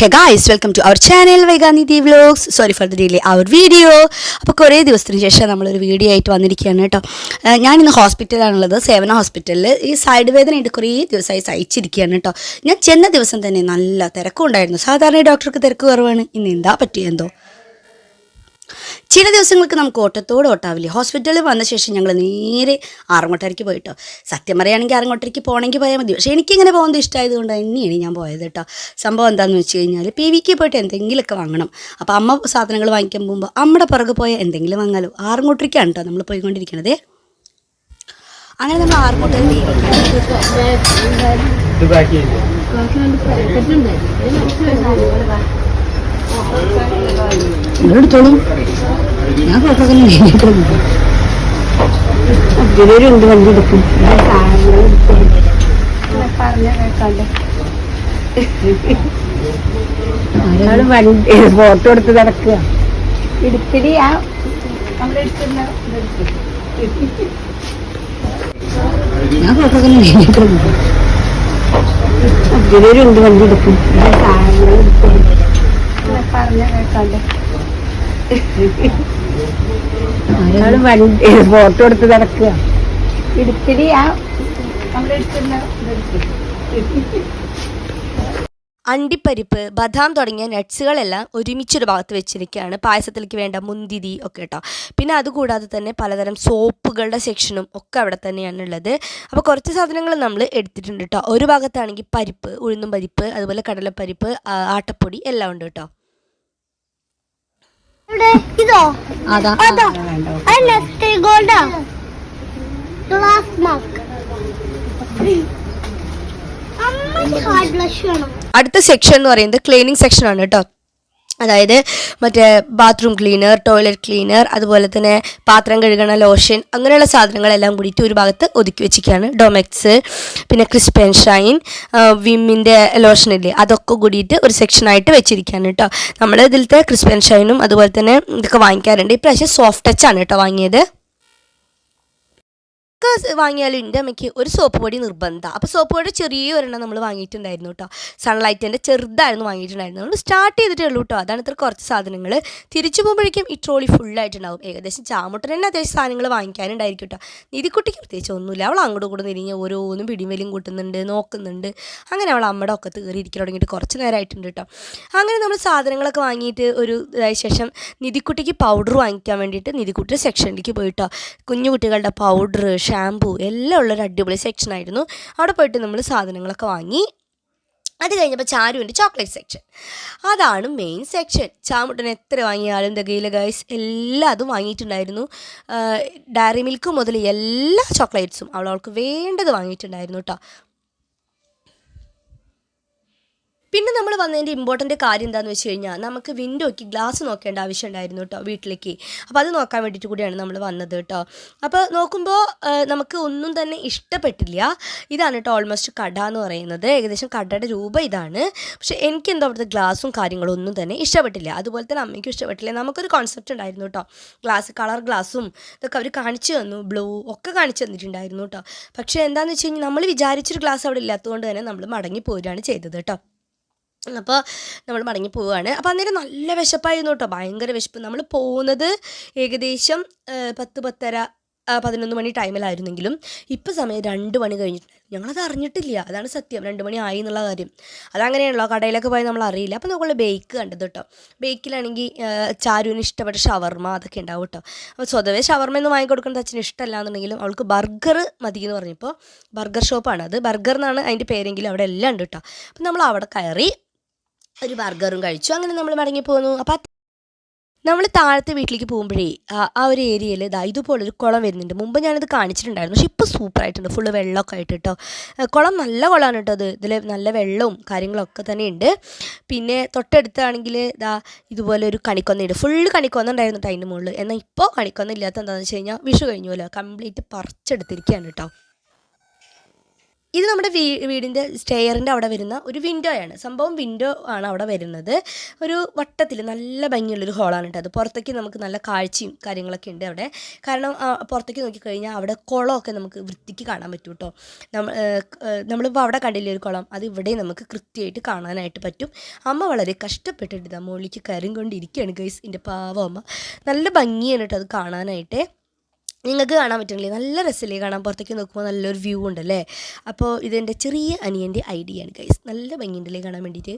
Hey guys welcome to our channel Vaiganidhi vlogs sorry for the delay our video അപ്പോൾ കുറേ ദിവസത്തിന് ശേഷം നമ്മളൊരു വീഡിയോ ആയിട്ട് വന്നിരിക്കുകയാണ് കേട്ടോ. ഞാനിന്ന് ഹോസ്പിറ്റലാണുള്ളത് സേവന ഹോസ്പിറ്റലിൽ ഈ സൈഡ് വേദനയായിട്ട് കുറേ ദിവസമായി സഹിച്ചിരിക്കുകയാണ് കേട്ടോ. ഞാൻ ചെന്ന ദിവസം തന്നെ നല്ല തിരക്കും ഉണ്ടായിരുന്നു സാധാരണ ഡോക്ടർക്ക് തിരക്ക് കുറവാണ്. ഇന്ന് എന്താ പറ്റിയെന്തോ ചില ദിവസങ്ങൾക്ക് നമുക്ക് ഓട്ടത്തോട് ഓട്ടാവില്ലേ? ഹോസ്പിറ്റലിൽ വന്ന ശേഷം ഞങ്ങൾ നേരെ ആറങ്ങോട്ടേക്ക് പോയിട്ടോ. സത്യം പറയുകയാണെങ്കിൽ ആറങ്ങോട്ടേക്ക് പോകണമെങ്കിൽ പോയാൽ മതി. പക്ഷേ എനിക്കിങ്ങനെ പോകുന്നത് ഇഷ്ടമായത് കൊണ്ട് തന്നെയാണ് ഞാൻ പോയത് കേട്ടോ. സംഭവം എന്താണെന്ന് വെച്ച് കഴിഞ്ഞാൽ പി വിക്ക് പോയിട്ട് എന്തെങ്കിലുമൊക്കെ വാങ്ങണം. അപ്പോൾ അമ്മ സാധനങ്ങൾ വാങ്ങിക്കാൻ പോകുമ്പോൾ അമ്മയുടെ പുറകെ പോയ എന്തെങ്കിലും വാങ്ങാലോ. ആറങ്ങോട്ടരയ്ക്കാണ് കേട്ടോ നമ്മൾ പോയിക്കൊണ്ടിരിക്കണത്. അങ്ങനെ നമ്മൾ ആറങ്ങോട്ടേക്ക് എടുത്തോളൂ. ഞാൻ പുറത്തൊക്കെ ഇതിലൊരുണ്ട് വണ്ടി എടുക്കും. വണ്ടി ഫോട്ടോ എടുത്ത് നടക്കുക? എടുത്തിട്ട് ആ ഞാൻ പുറത്തൊക്കെ ഇതിലൊരുണ്ട് വണ്ടി എടുക്കും. പറഞ്ഞ കേൾക്കാണ്ട്. വണ്ടി ഫോട്ടോ എടുത്ത് നടക്കുക. എടുത്തിട്ട് അണ്ടിപ്പരിപ്പ് ബദാം തുടങ്ങിയ നട്ട്സുകളെല്ലാം ഒരുമിച്ചൊരു ഭാഗത്ത് വെച്ചിരിക്കുകയാണ്. പായസത്തിലേക്ക് വേണ്ട മുന്തിരി ഒക്കെ കേട്ടോ പിന്നെ അതുകൂടാതെ തന്നെ പലതരം സോപ്പുകളുടെ സെക്ഷനും ഒക്കെ അവിടെ തന്നെയാണ് ഉള്ളത്. അപ്പോൾ കുറച്ച് സാധനങ്ങൾ നമ്മൾ എടുത്തിട്ടുണ്ട് കേട്ടോ ഒരു ഭാഗത്താണെങ്കിൽ പരിപ്പ് ഉഴുന്നും പരിപ്പ് അതുപോലെ കടലപ്പരിപ്പ് ആട്ടപ്പൊടി എല്ലാം ഉണ്ട് കേട്ടോ ഇതോ? അതാ. അതോ? അല്ല ഗോൾഡാ ഗ്ലാസ് മാർക്ക് അടുത്ത സെക്ഷൻ എന്ന് പറയുന്നത് ക്ലീനിങ് സെക്ഷനാണ് കേട്ടോ. അതായത് മറ്റേ ബാത്റൂം ക്ലീനർ ടോയ്ലറ്റ് ക്ലീനർ അതുപോലെ തന്നെ പാത്രം കഴുകണ ലോഷൻ അങ്ങനെയുള്ള സാധനങ്ങളെല്ലാം കൂടിയിട്ട് ഒരു ഭാഗത്ത് ഒതുക്കി വെച്ചിരിക്കുകയാണ്. ഡൊമെക്സ് പിന്നെ ക്രിസ്പ് ആൻഡ് ഷൈൻ വിമ്മിന്റെ ലോഷൻ ഇല്ലേ അതൊക്കെ കൂടിയിട്ട് ഒരു സെക്ഷനായിട്ട് വെച്ചിരിക്കുകയാണ് കേട്ടോ. നമ്മൾ ഇതിലത്തെ ക്രിസ്പ് ആൻഡ് ഷൈനും അതുപോലെ തന്നെ ഇതൊക്കെ വാങ്ങിക്കാറുണ്ട്. ഇപ്രാവശ്യം സോഫ്റ്റ് ടച്ചാണ് കേട്ടോ വാങ്ങിയത്. ഒക്കെ വാങ്ങിയാലും എന്റെ അമ്മയ്ക്ക് ഒരു സോപ്പ് പൊടി നിർബന്ധമാണ് അപ്പോൾ സോപ്പ് പൊടി ചെറിയ ഒരെണ്ണം നമ്മൾ വാങ്ങിയിട്ടുണ്ടായിരുന്നു കേട്ടോ സൺലൈറ്റിന്റെ ചെറുതായിരുന്നു വാങ്ങിയിട്ടുണ്ടായിരുന്നു നമ്മൾ സ്റ്റാർട്ട് ചെയ്തിട്ടേ ഉള്ളൂ കേട്ടോ അതാണ് ഇത്ര കുറച്ച് സാധനങ്ങൾ തിരിച്ചു പോകുമ്പോഴേക്കും ഈ ട്രോളി ഫുള്ളായിട്ടുണ്ടാവും. ഏകദേശം ചാമുട്ടൻ തന്നെ അത്യാവശ്യം സാധനങ്ങൾ വാങ്ങിക്കാനുണ്ടായിരിക്കും കേട്ടോ നിധിക്കുട്ടിക്ക് പ്രത്യേകിച്ച് ഒന്നുമില്ല. അവൾ അങ്ങോട്ട് കൂടെ തിരിഞ്ഞ് ഓരോന്നും പിടിമേലും കൂട്ടുന്നുണ്ട് നോക്കുന്നുണ്ട്. അങ്ങനെ അവൾ അമ്മയുടെ ഒക്കെ കയറിയിരിക്കാൻ തുടങ്ങിയിട്ട് കുറച്ച് നേരമായിട്ടുണ്ട് കേട്ടോ അങ്ങനെ നമ്മൾ സാധനങ്ങളൊക്കെ വാങ്ങിയിട്ട് ഒരു ശേഷം നിധിക്കുട്ടിക്ക് പൗഡർ വാങ്ങിക്കാൻ വേണ്ടിയിട്ട് നിധിക്കുട്ടിയുടെ സെക്ഷനിലേക്ക് പോയിട്ടോ കുഞ്ഞു കുട്ടികളുടെ പൗഡർ ഷാമ്പു എല്ലാം ഉള്ളൊരു അടിപൊളി സെക്ഷൻ ആയിരുന്നു. അവിടെ പോയിട്ട് നമ്മൾ സാധനങ്ങളൊക്കെ വാങ്ങി. അത് കഴിഞ്ഞപ്പോൾ ചാരുവിന്റെ ചോക്ലേറ്റ് സെക്ഷൻ അതാണ് മെയിൻ സെക്ഷൻ ചാമുട്ടൻ എത്ര വാങ്ങിയാലും തികയില ഗൈസ് എല്ലാം അതും വാങ്ങിയിട്ടുണ്ടായിരുന്നു. ഡയറി മിൽക്ക് മുതൽ എല്ലാ ചോക്ലേറ്റ്സും അവൾ അവൾക്ക് വേണ്ടത് വാങ്ങിയിട്ടുണ്ടായിരുന്നു കേട്ടോ പിന്നെ നമ്മൾ വന്നതിന്റെ ഇമ്പോർട്ടന്റ് കാര്യം എന്താണെന്ന് വെച്ച് കഴിഞ്ഞാൽ നമുക്ക് വിൻഡോയ്ക്ക് ഗ്ലാസ് നോക്കേണ്ട ആവശ്യം ഉണ്ടായിരുന്നു കേട്ടോ വീട്ടിലേക്ക്. അപ്പോൾ അത് നോക്കാൻ വേണ്ടിയിട്ട് കൂടിയാണ് നമ്മൾ വന്നത് കേട്ടോ അപ്പോൾ നോക്കുമ്പോൾ നമുക്ക് ഒന്നും തന്നെ ഇഷ്ടപ്പെട്ടില്ല. ഇതാണ് കേട്ടോ ഓൾമോസ്റ്റ് കട എന്ന് പറയുന്നത്. ഏകദേശം കടയുടെ രൂപം ഇതാണ്. പക്ഷേ എനിക്ക് എന്തോ അവിടുത്തെ ഗ്ലാസും കാര്യങ്ങളും ഒന്നും തന്നെ ഇഷ്ടപ്പെട്ടില്ല. അതുപോലെ തന്നെ അമ്മയ്ക്കും ഇഷ്ടപ്പെട്ടില്ല. നമുക്കൊരു കോൺസെപ്റ്റ് ഉണ്ടായിരുന്നു കേട്ടോ ഗ്ലാസ് കളർ ഗ്ലാസും ഇതൊക്കെ അവർ കാണിച്ചു തന്നു. ബ്ലൂ ഒക്കെ കാണിച്ചു തന്നിട്ടുണ്ടായിരുന്നു കേട്ടോ പക്ഷേ എന്താണെന്ന് വെച്ച് കഴിഞ്ഞാൽ നമ്മൾ വിചാരിച്ചൊരു ഗ്ലാസ് അവിടെ ഇല്ലാത്തതുകൊണ്ട് തന്നെ നമ്മൾ മടങ്ങി പോരുകയാണ് ചെയ്തത് കേട്ടോ അപ്പോൾ നമ്മൾ മടങ്ങി പോവുകയാണ് അപ്പോൾ അന്നേരം നല്ല വിശപ്പായിരുന്നു കേട്ടോ. ഭയങ്കര വിശപ്പ്. നമ്മൾ പോകുന്നത് ഏകദേശം പത്ത് പത്തര പതിനൊന്ന് മണി ടൈമിലായിരുന്നെങ്കിലും ഇപ്പോൾ സമയം രണ്ട് മണി കഴിഞ്ഞിട്ടുണ്ട് ഞങ്ങളത് അറിഞ്ഞിട്ടില്ല. അതാണ് സത്യം. രണ്ട് മണി ആയി എന്നുള്ള കാര്യം. അതങ്ങനെയാണല്ലോ. കടയിലൊക്കെ പോയി നമ്മൾ അറിയില്ല. അപ്പോൾ നമ്മൾ ബേക്ക് കണ്ടത് കേട്ടോ. ബേക്കിലാണെങ്കിൽ ചാരുവിന് ഇഷ്ടപ്പെട്ട ഷവർമ അതൊക്കെ ഉണ്ടാവും കേട്ടോ. അപ്പോൾ സ്വതവേ ഷവർമ എന്ന് വാങ്ങിക്കൊടുക്കുന്നത് അച്ഛന് ഇഷ്ടമല്ല എന്നുണ്ടെങ്കിലും അവൾക്ക് ബർഗർ മതി എന്ന് പറഞ്ഞപ്പോൾ ബർഗർ ഷോപ്പാണ് അത്. ബർഗർ എന്നാണ് അതിന്റെ പേരെങ്കിലും അവിടെ എല്ലാം ഉണ്ട് കേട്ടോ. അപ്പോൾ നമ്മൾ അവിടെ കയറി ഒരു ബർഗറും കഴിച്ചു. അങ്ങനെ നമ്മൾ മടങ്ങി പോന്നു. അപ്പൊ നമ്മൾ താഴത്തെ വീട്ടിലേക്ക് പോകുമ്പോഴേ ആ- ഒരു ഏരിയയിൽ ഇതാ ഇതുപോലൊരു കുളം വരുന്നുണ്ട്. മുമ്പ് ഞാനിത് കാണിച്ചിട്ടുണ്ടായിരുന്നു. പക്ഷെ ഇപ്പോൾ സൂപ്പറായിട്ടുണ്ട് ഫുള്ള് വെള്ളമൊക്കെ ആയിട്ട് കേട്ടോ കുളം നല്ല കുളമാണ് കേട്ടോ അത്. ഇതിൽ നല്ല വെള്ളവും കാര്യങ്ങളൊക്കെ തന്നെ ഉണ്ട്. പിന്നെ തൊട്ടടുത്താണെങ്കിൽ ഇതാ ഇതുപോലെ ഒരു കണിക്കൊന്നയുണ്ട് ഫുള്ള് കണിക്കൊന്ന ഉണ്ടായിരുന്നു കേട്ടോ അതിന്റെ മുകളിൽ. എന്നാൽ ഇപ്പോൾ കണിക്കൊന്ന ഇല്ലാത്ത എന്താണെന്ന് വെച്ച് കഴിഞ്ഞാൽ വിഷു കഴിഞ്ഞുമല്ലോ കംപ്ലീറ്റ് പറിച്ചെടുത്തിരിക്കുകയാണ് കേട്ടോ ഇത് നമ്മുടെ വീ വീടിന്റെ സ്റ്റെയറിന്റെ അവിടെ വരുന്ന ഒരു വിൻഡോ ആണ്. സംഭവം വിൻഡോ ആണ് അവിടെ വരുന്നത്. ഒരു വട്ടത്തിൽ നല്ല ഭംഗിയുള്ളൊരു ഹോളാണ് കേട്ടോ. അത് പുറത്തേക്ക് നമുക്ക് നല്ല കാഴ്ചയും കാര്യങ്ങളൊക്കെ ഉണ്ട് അവിടെ. കാരണം പുറത്തേക്ക് നോക്കിക്കഴിഞ്ഞാൽ അവിടെ കുളമൊക്കെ നമുക്ക് വൃത്തിക്ക് കാണാൻ പറ്റും കേട്ടോ. നമ്മൾ നമ്മളിപ്പോൾ അവിടെ കണ്ടില്ലേ ഒരു കുളം? അത് ഇവിടെ നമുക്ക് കൃത്യമായിട്ട് കാണാനായിട്ട് പറ്റും. അമ്മ വളരെ കഷ്ടപ്പെട്ടിട്ട് മുകളിലേക്ക് കയറി കൊണ്ടിരിക്കുകയാണ് ഗൈസ് എന്റെ പാവ അമ്മ. നല്ല ഭംഗിയാണ് കേട്ടോ അത് കാണാനായിട്ട്. നിങ്ങൾക്ക് കാണാൻ പറ്റുന്നില്ലേ? നല്ല രസമല്ലേ കാണാൻ? പുറത്തേക്ക് നോക്കുമ്പോൾ നല്ലൊരു വ്യൂ ഉണ്ടല്ലേ? അപ്പോൾ ഇതെന്റെ ചെറിയ അനിയന്റെ ഐഡിയ ആണ് ഗൈസ് നല്ല ഭംഗിയുണ്ടല്ലേ കാണാൻ വേണ്ടിയിട്ട്?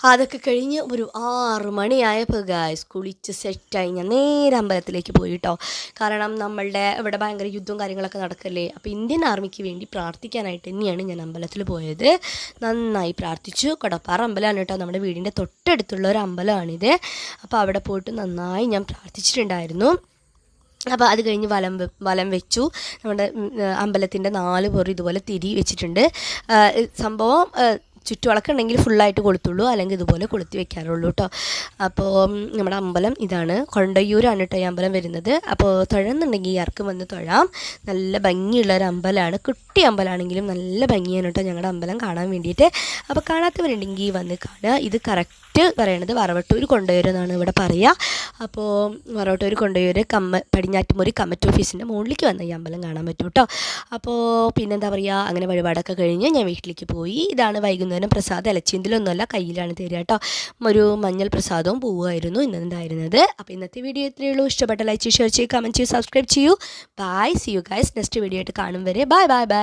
അതൊക്കെ കഴിഞ്ഞ് ഒരു ആറ് മണിയായപ്പോൾ ഗായ്സ് കുളിച്ച് സെറ്റായി ഞാൻ നേരെ അമ്പലത്തിലേക്ക് പോയി കേട്ടോ കാരണം നമ്മളുടെ ഇവിടെ ഭയങ്കര യുദ്ധവും കാര്യങ്ങളൊക്കെ നടക്കല്ലേ? അപ്പോൾ ഇന്ത്യൻ ആർമിക്ക് വേണ്ടി പ്രാർത്ഥിക്കാനായിട്ട് തന്നെയാണ് ഞാൻ അമ്പലത്തിൽ പോയത്. നന്നായി പ്രാർത്ഥിച്ചു. കൊടപ്പാറ അമ്പലമാണ് കേട്ടോ നമ്മുടെ വീടിന്റെ തൊട്ടടുത്തുള്ള ഒരു അമ്പലമാണിത്. അപ്പോൾ അവിടെ പോയിട്ട് നന്നായി ഞാൻ പ്രാർത്ഥിച്ചിട്ടുണ്ടായിരുന്നു. അപ്പോൾ അത് കഴിഞ്ഞ് വലം വലം വെച്ചു. നമ്മുടെ അമ്പലത്തിന്റെ നാല് പേർ ഇതുപോലെ തിരി വെച്ചിട്ടുണ്ട്. സംഭവം ആ, ചുറ്റുവിളക്ക് ഉണ്ടെങ്കിൽ ഫുള്ളായിട്ട് കൊളുത്തുള്ളൂ. അല്ലെങ്കിൽ ഇതുപോലെ കൊളുത്തി വെക്കാറുള്ളൂ കേട്ടോ അപ്പോൾ നമ്മുടെ അമ്പലം ഇതാണ്. കൊണ്ടയ്യൂരാണ് കേട്ടോ ഈ അമ്പലം വരുന്നത്. അപ്പോൾ തുഴന്നുണ്ടെങ്കിൽ ആർക്കും വന്ന് തൊഴാം. നല്ല ഭംഗിയുള്ള ഒരു അമ്പലമാണ് കുട്ടി അമ്പലമാണെങ്കിലും നല്ല ഭംഗിയാണ് കേട്ടോ ഞങ്ങളുടെ അമ്പലം കാണാൻ വേണ്ടിയിട്ട്. അപ്പോൾ കാണാത്തവരുണ്ടെങ്കിൽ വന്ന് കാണുക. ഇത് കറക്റ്റ് പറയണത് വറവട്ടൂർ കൊണ്ടുവരും എന്നാണ് ഇവിടെ പറയുക അപ്പോൾ വറവട്ടൂർ കൊണ്ടയൂർ കമ്മ പടിഞ്ഞാറ്റുമുറി കമ്മറ്റ് ഓഫീസിന്റെ മുകളിലേക്ക് വന്ന് ഈ അമ്പലം കാണാൻ പറ്റും കേട്ടോ അപ്പോൾ പിന്നെന്താ പറയുക അങ്ങനെ വഴിപാടൊക്കെ കഴിഞ്ഞ് ഞാൻ വീട്ടിലേക്ക് പോയി. ഇതാണ് വൈകുന്നേരം പ്രസാദം ഇലച്ചിന്തിലൊന്നുമല്ല കയ്യിലാണ് തരിക കേട്ടോ ഒരു മഞ്ഞൾ പ്രസാദവും പോവുമായിരുന്നു ഇന്നുണ്ടായിരുന്നത് അപ്പോൾ ഇന്നത്തെ വീഡിയോ ഇത്രയേ ഉള്ളൂ. ഇഷ്ടപ്പെട്ട ലൈക്ക് ഷെയർ ചെയ്യൂ കമന്റ് ചെയ്യൂ സബ്സ്ക്രൈബ് ചെയ്യൂ. Bye see you guys next video ആയിട്ട് കാണും വരെ. Bye bye bye